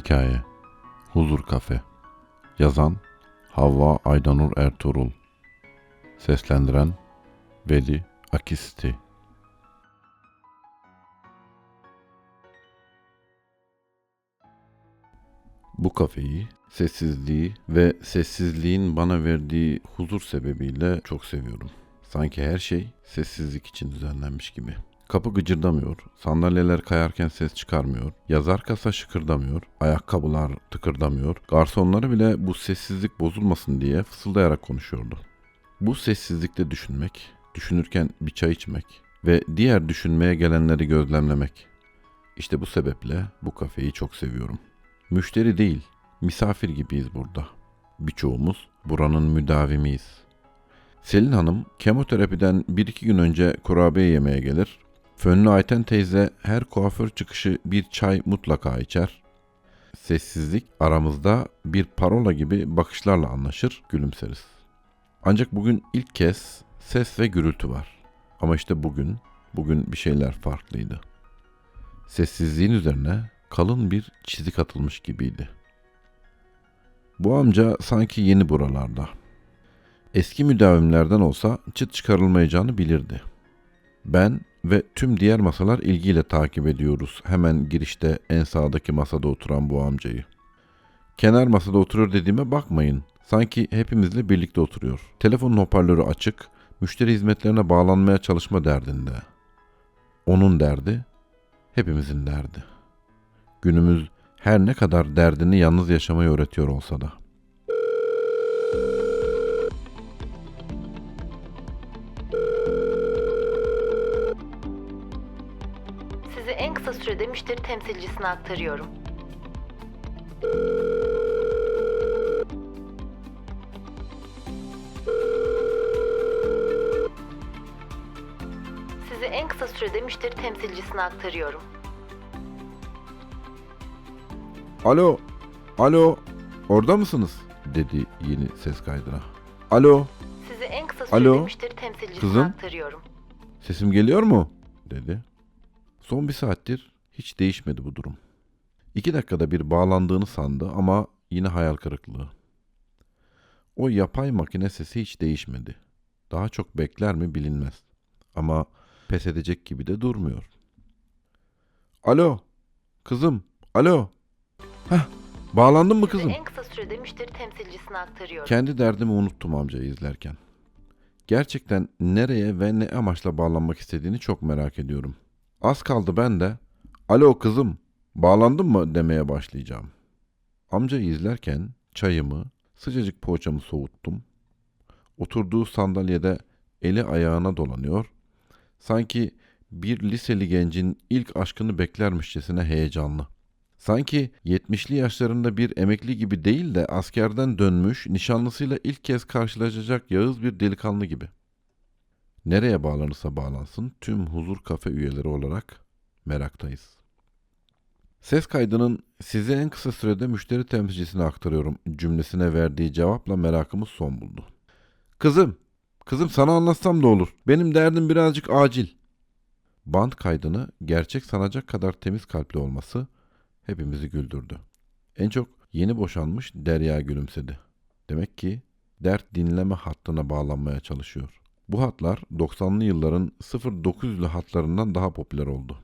Hikaye Huzur Kafe Yazan Havva Aydanur Ertuğrul Seslendiren Veli Akisti Bu kafeyi sessizliği ve sessizliğin bana verdiği huzur sebebiyle çok seviyorum. Sanki her şey sessizlik için düzenlenmiş gibi. Kapı gıcırdamıyor, sandalyeler kayarken ses çıkarmıyor, yazar kasa şıkırdamıyor, ayakkabılar tıkırdamıyor. Garsonları bile bu sessizlik bozulmasın diye fısıldayarak konuşuyordu. Bu sessizlikte düşünmek, düşünürken bir çay içmek ve diğer düşünmeye gelenleri gözlemlemek. İşte bu sebeple bu kafeyi çok seviyorum. Müşteri değil, misafir gibiyiz burada. Birçoğumuz buranın müdavimiyiz. Selin Hanım kemoterapiden bir iki gün önce kurabiye yemeye gelir. Fönlü Ayten teyze her kuaför çıkışı bir çay mutlaka içer. Sessizlik aramızda bir parola gibi bakışlarla anlaşır, gülümseriz. Ancak bugün ilk kez ses ve gürültü var. Ama işte bugün, bugün bir şeyler farklıydı. Sessizliğin üzerine kalın bir çizik atılmış gibiydi. Bu amca sanki yeni buralarda. Eski müdavimlerden olsa çıt çıkarılmayacağını bilirdi. Ben ve tüm diğer masalar ilgiyle takip ediyoruz hemen girişte en sağdaki masada oturan bu amcayı. Kenar masada oturur dediğime bakmayın. Sanki hepimizle birlikte oturuyor. Telefonun hoparlörü açık, müşteri hizmetlerine bağlanmaya çalışma derdinde. Onun derdi, hepimizin derdi. Günümüz her ne kadar derdini yalnız yaşamayı öğretiyor olsa da. Sizi en kısa sürede müşteri temsilcisine aktarıyorum. Sizi en kısa sürede müşteri temsilcisine aktarıyorum. Alo, alo, orada mısınız? dedi yeni ses kaydına. Alo, Sizi en kısa sürede Alo, müşteri temsilcisine kızım? aktarıyorum. sesim geliyor mu? dedi. Son bir saattir hiç değişmedi bu durum. İki dakikada bir bağlandığını sandı ama yine hayal kırıklığı. O yapay makine sesi hiç değişmedi. Daha çok bekler mi bilinmez. Ama pes edecek gibi de durmuyor. Alo, kızım, alo. Heh, bağlandın mı kızım? en kısa sürede müşteri temsilcisine aktarıyorum. Kendi derdimi unuttum amcayı izlerken. Gerçekten nereye ve ne amaçla bağlanmak istediğini çok merak ediyorum. Az kaldı ben de ''Alo kızım, bağlandın mı?'' demeye başlayacağım. Amcayı izlerken çayımı, sıcacık poğaçamı soğuttum. Oturduğu sandalyede eli ayağına dolanıyor. Sanki bir liseli gencin ilk aşkını beklermişçesine heyecanlı. Sanki 70'li yaşlarında bir emekli gibi değil de askerden dönmüş, nişanlısıyla ilk kez karşılaşacak yağız bir delikanlı gibi. Nereye bağlanırsa bağlansın tüm huzur kafe üyeleri olarak meraktayız. Ses kaydının size en kısa sürede müşteri temsilcisine aktarıyorum cümlesine verdiği cevapla merakımız son buldu. Kızım, kızım sana anlatsam da olur. Benim derdim birazcık acil. Band kaydını gerçek sanacak kadar temiz kalpli olması hepimizi güldürdü. En çok yeni boşanmış Derya gülümsedi. Demek ki dert dinleme hattına bağlanmaya çalışıyor. Bu hatlar 90'lı yılların 0900'lü hatlarından daha popüler oldu.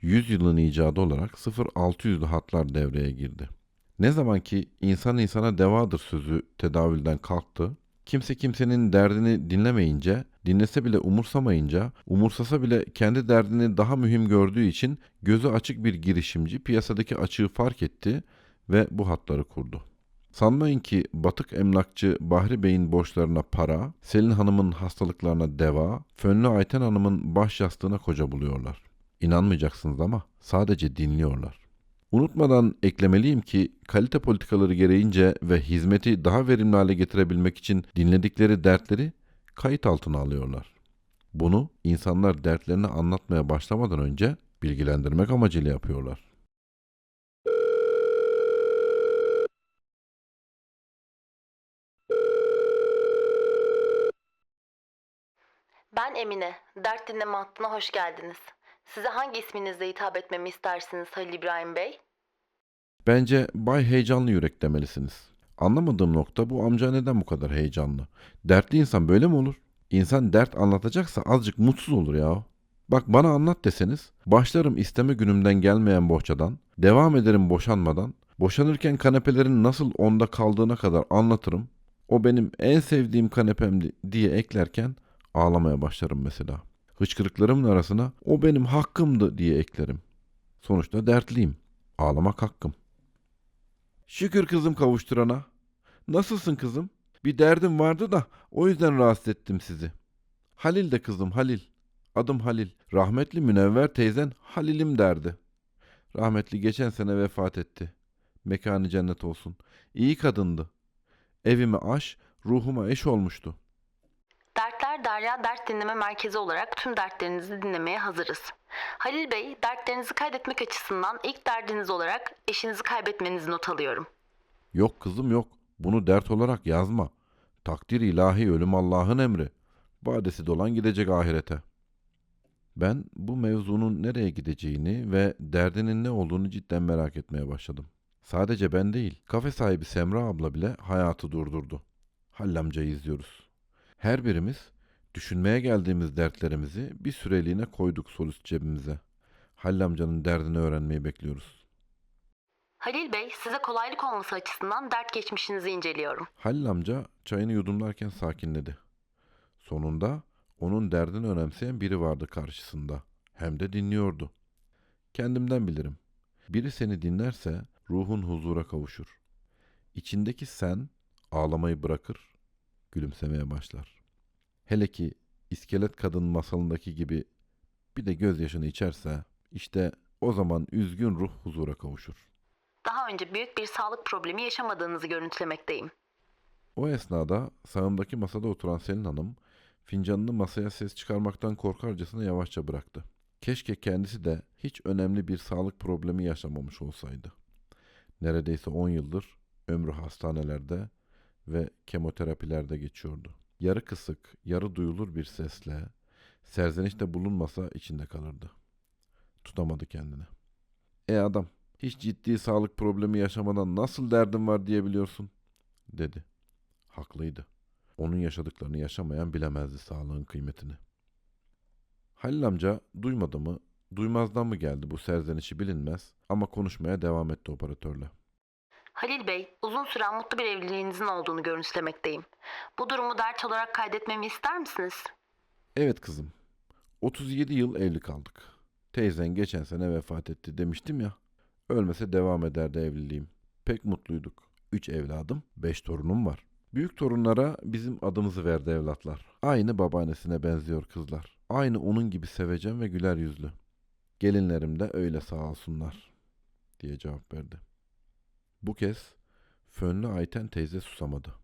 100 yılın icadı olarak 0600'lü hatlar devreye girdi. Ne zaman ki insan insana devadır sözü tedavülden kalktı, kimse kimsenin derdini dinlemeyince, dinlese bile umursamayınca, umursasa bile kendi derdini daha mühim gördüğü için gözü açık bir girişimci piyasadaki açığı fark etti ve bu hatları kurdu. Sanmayın ki batık emlakçı Bahri Bey'in borçlarına para, Selin Hanım'ın hastalıklarına deva, Fönlü Ayten Hanım'ın baş yastığına koca buluyorlar. İnanmayacaksınız ama sadece dinliyorlar. Unutmadan eklemeliyim ki kalite politikaları gereğince ve hizmeti daha verimli hale getirebilmek için dinledikleri dertleri kayıt altına alıyorlar. Bunu insanlar dertlerini anlatmaya başlamadan önce bilgilendirmek amacıyla yapıyorlar. Ben Emine. Dert dinleme hattına hoş geldiniz. Size hangi isminizle hitap etmemi istersiniz Halil İbrahim Bey? Bence Bay Heyecanlı Yürek demelisiniz. Anlamadığım nokta bu amca neden bu kadar heyecanlı? Dertli insan böyle mi olur? İnsan dert anlatacaksa azıcık mutsuz olur ya. Bak bana anlat deseniz, başlarım isteme günümden gelmeyen bohçadan, devam ederim boşanmadan, boşanırken kanepelerin nasıl onda kaldığına kadar anlatırım. O benim en sevdiğim kanepemdi diye eklerken ağlamaya başlarım mesela. Hıçkırıklarımın arasına o benim hakkımdı diye eklerim. Sonuçta dertliyim. Ağlamak hakkım. Şükür kızım kavuşturana. Nasılsın kızım? Bir derdim vardı da o yüzden rahatsız ettim sizi. Halil de kızım Halil. Adım Halil. Rahmetli Münevver teyzen Halil'im derdi. Rahmetli geçen sene vefat etti. Mekanı cennet olsun. İyi kadındı. Evime aş, ruhuma eş olmuştu. Dertler Derya Dert Dinleme Merkezi olarak tüm dertlerinizi dinlemeye hazırız. Halil Bey, dertlerinizi kaydetmek açısından ilk derdiniz olarak eşinizi kaybetmenizi not alıyorum. Yok kızım yok. Bunu dert olarak yazma. Takdir ilahi ölüm Allah'ın emri. Badesi dolan gidecek ahirete. Ben bu mevzunun nereye gideceğini ve derdinin ne olduğunu cidden merak etmeye başladım. Sadece ben değil, kafe sahibi Semra abla bile hayatı durdurdu. Hall amcayı izliyoruz. Her birimiz düşünmeye geldiğimiz dertlerimizi bir süreliğine koyduk sol üst cebimize. Hall amcanın derdini öğrenmeyi bekliyoruz. Halil Bey, size kolaylık olması açısından dert geçmişinizi inceliyorum. Halil amca çayını yudumlarken sakinledi. Sonunda onun derdini önemseyen biri vardı karşısında. Hem de dinliyordu. Kendimden bilirim. Biri seni dinlerse ruhun huzura kavuşur. İçindeki sen ağlamayı bırakır, gülümsemeye başlar. Hele ki iskelet kadın masalındaki gibi bir de gözyaşını içerse işte o zaman üzgün ruh huzura kavuşur. Daha önce büyük bir sağlık problemi yaşamadığınızı görüntülemekteyim. O esnada sağımdaki masada oturan Selin Hanım fincanını masaya ses çıkarmaktan korkarcasına yavaşça bıraktı. Keşke kendisi de hiç önemli bir sağlık problemi yaşamamış olsaydı. Neredeyse 10 yıldır ömrü hastanelerde ve kemoterapilerde geçiyordu. Yarı kısık, yarı duyulur bir sesle serzenişte bulunmasa içinde kalırdı. Tutamadı kendini. E adam, hiç ciddi sağlık problemi yaşamadan nasıl derdin var diyebiliyorsun? dedi. Haklıydı. Onun yaşadıklarını yaşamayan bilemezdi sağlığın kıymetini. Halil amca duymadı mı, duymazdan mı geldi bu serzenişi bilinmez ama konuşmaya devam etti operatörle. Halil Bey, uzun süren mutlu bir evliliğinizin olduğunu görüntülemekteyim. Bu durumu dert olarak kaydetmemi ister misiniz? Evet kızım, 37 yıl evli kaldık. Teyzen geçen sene vefat etti demiştim ya. Ölmese devam ederdi evliliğim. Pek mutluyduk. Üç evladım, beş torunum var. Büyük torunlara bizim adımızı verdi evlatlar. Aynı babaannesine benziyor kızlar. Aynı onun gibi sevecen ve güler yüzlü. Gelinlerim de öyle sağ olsunlar diye cevap verdi. Bu kez fönlü Ayten teyze susamadı.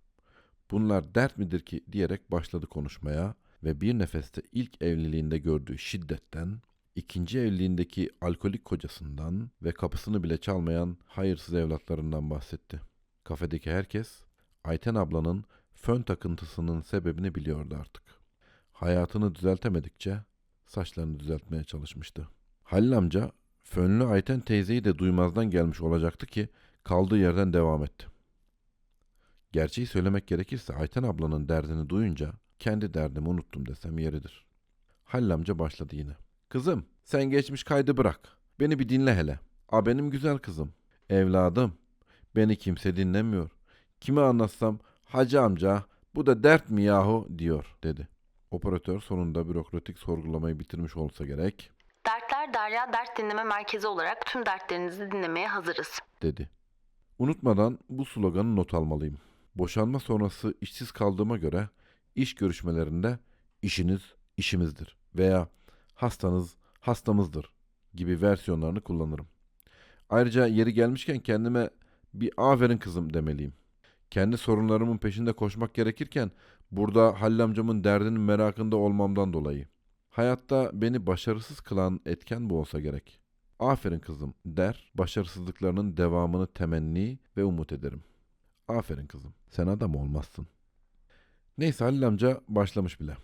Bunlar dert midir ki diyerek başladı konuşmaya ve bir nefeste ilk evliliğinde gördüğü şiddetten, ikinci evliliğindeki alkolik kocasından ve kapısını bile çalmayan hayırsız evlatlarından bahsetti. Kafedeki herkes Ayten ablanın fön takıntısının sebebini biliyordu artık. Hayatını düzeltemedikçe saçlarını düzeltmeye çalışmıştı. Halil amca fönlü Ayten teyzeyi de duymazdan gelmiş olacaktı ki kaldığı yerden devam etti. Gerçeği söylemek gerekirse Ayten ablanın derdini duyunca kendi derdimi unuttum desem yeridir. Halil amca başladı yine. Kızım sen geçmiş kaydı bırak. Beni bir dinle hele. A benim güzel kızım. Evladım. Beni kimse dinlemiyor. Kime anlatsam hacı amca bu da dert mi yahu diyor dedi. Operatör sonunda bürokratik sorgulamayı bitirmiş olsa gerek Dertler Derya Dert Dinleme Merkezi olarak tüm dertlerinizi dinlemeye hazırız. dedi. Unutmadan bu sloganı not almalıyım. Boşanma sonrası işsiz kaldığıma göre iş görüşmelerinde işiniz işimizdir veya hastanız hastamızdır gibi versiyonlarını kullanırım. Ayrıca yeri gelmişken kendime bir aferin kızım demeliyim. Kendi sorunlarımın peşinde koşmak gerekirken burada Halil amcamın derdinin merakında olmamdan dolayı. Hayatta beni başarısız kılan etken bu olsa gerek. Aferin kızım der, başarısızlıklarının devamını temenni ve umut ederim. Aferin kızım, sen adam olmazsın. Neyse Halil amca başlamış bile.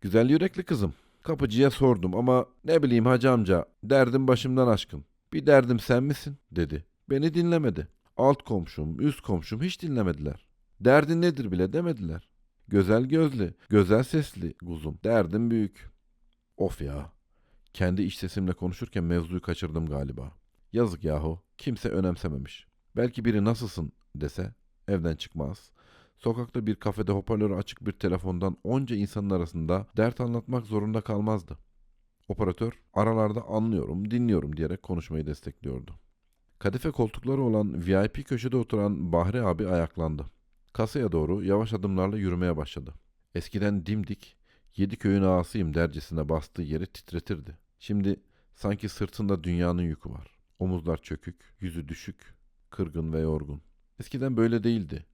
Güzel yürekli kızım, kapıcıya sordum ama ne bileyim hacı amca, derdim başımdan aşkın. Bir derdim sen misin? dedi Beni dinlemedi. Alt komşum, üst komşum hiç dinlemediler. Derdin nedir bile demediler. Gözel gözlü, gözel sesli kuzum. Derdim büyük. Of ya. Kendi iç sesimle konuşurken mevzuyu kaçırdım galiba. Yazık yahu. Kimse önemsememiş. Belki biri nasılsın dese evden çıkmaz. Sokakta bir kafede hoparlörü açık bir telefondan onca insanın arasında dert anlatmak zorunda kalmazdı. Operatör aralarda anlıyorum, dinliyorum diyerek konuşmayı destekliyordu. Kadife koltukları olan VIP köşede oturan Bahri abi ayaklandı. Kasaya doğru yavaş adımlarla yürümeye başladı. Eskiden dimdik, yedi köyün ağasıyım dercesine bastığı yeri titretirdi. Şimdi sanki sırtında dünyanın yükü var. Omuzlar çökük, yüzü düşük, kırgın ve yorgun. Eskiden böyle değildi.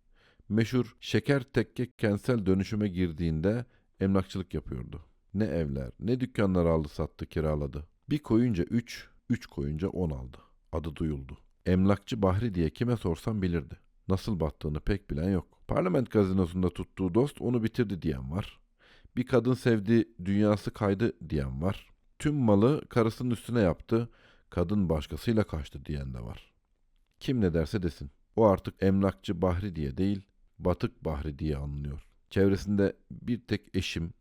Meşhur şeker tekke kentsel dönüşüme girdiğinde emlakçılık yapıyordu. Ne evler, ne dükkanlar aldı sattı kiraladı. Bir koyunca üç, üç koyunca on aldı. Adı duyuldu. Emlakçı Bahri diye kime sorsam bilirdi. Nasıl battığını pek bilen yok. Parlament gazinosunda tuttuğu dost onu bitirdi diyen var. Bir kadın sevdi, dünyası kaydı diyen var. Tüm malı karısının üstüne yaptı, kadın başkasıyla kaçtı diyen de var. Kim ne derse desin. O artık emlakçı Bahri diye değil, batık Bahri diye anılıyor. Çevresinde bir tek eşim,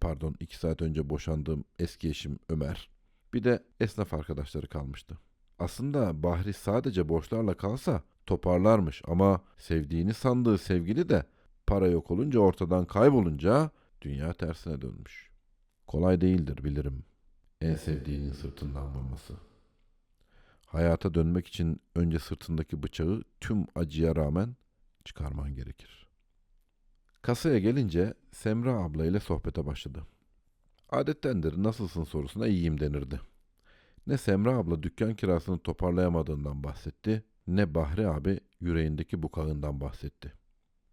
pardon iki saat önce boşandığım eski eşim Ömer, bir de esnaf arkadaşları kalmıştı. Aslında Bahri sadece borçlarla kalsa toparlarmış ama sevdiğini sandığı sevgili de para yok olunca ortadan kaybolunca dünya tersine dönmüş. Kolay değildir bilirim. En sevdiğinin sırtından vurması. Hayata dönmek için önce sırtındaki bıçağı tüm acıya rağmen çıkarman gerekir. Kasaya gelince Semra abla ile sohbete başladı. Adettendir nasılsın sorusuna iyiyim denirdi. Ne Semra abla dükkan kirasını toparlayamadığından bahsetti, ne Bahri abi yüreğindeki bukağından bahsetti.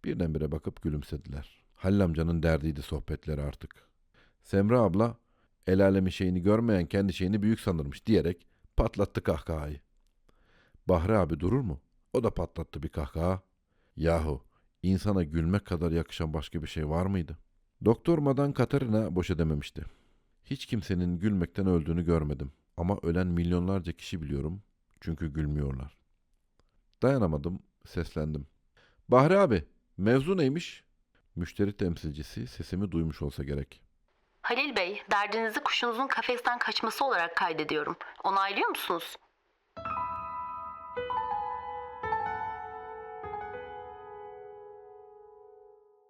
Birdenbire bakıp gülümsediler. Halil amcanın derdiydi sohbetleri artık. Semra abla, el alemin şeyini görmeyen kendi şeyini büyük sanırmış diyerek patlattı kahkahayı. Bahri abi durur mu? O da patlattı bir kahkaha. Yahu, insana gülmek kadar yakışan başka bir şey var mıydı? Doktor Madan Katarina boş edememişti. Hiç kimsenin gülmekten öldüğünü görmedim. Ama ölen milyonlarca kişi biliyorum. Çünkü gülmüyorlar. Dayanamadım, seslendim. Bahri abi, mevzu neymiş? Müşteri temsilcisi sesimi duymuş olsa gerek. Halil Bey, derdinizi kuşunuzun kafesten kaçması olarak kaydediyorum. Onaylıyor musunuz?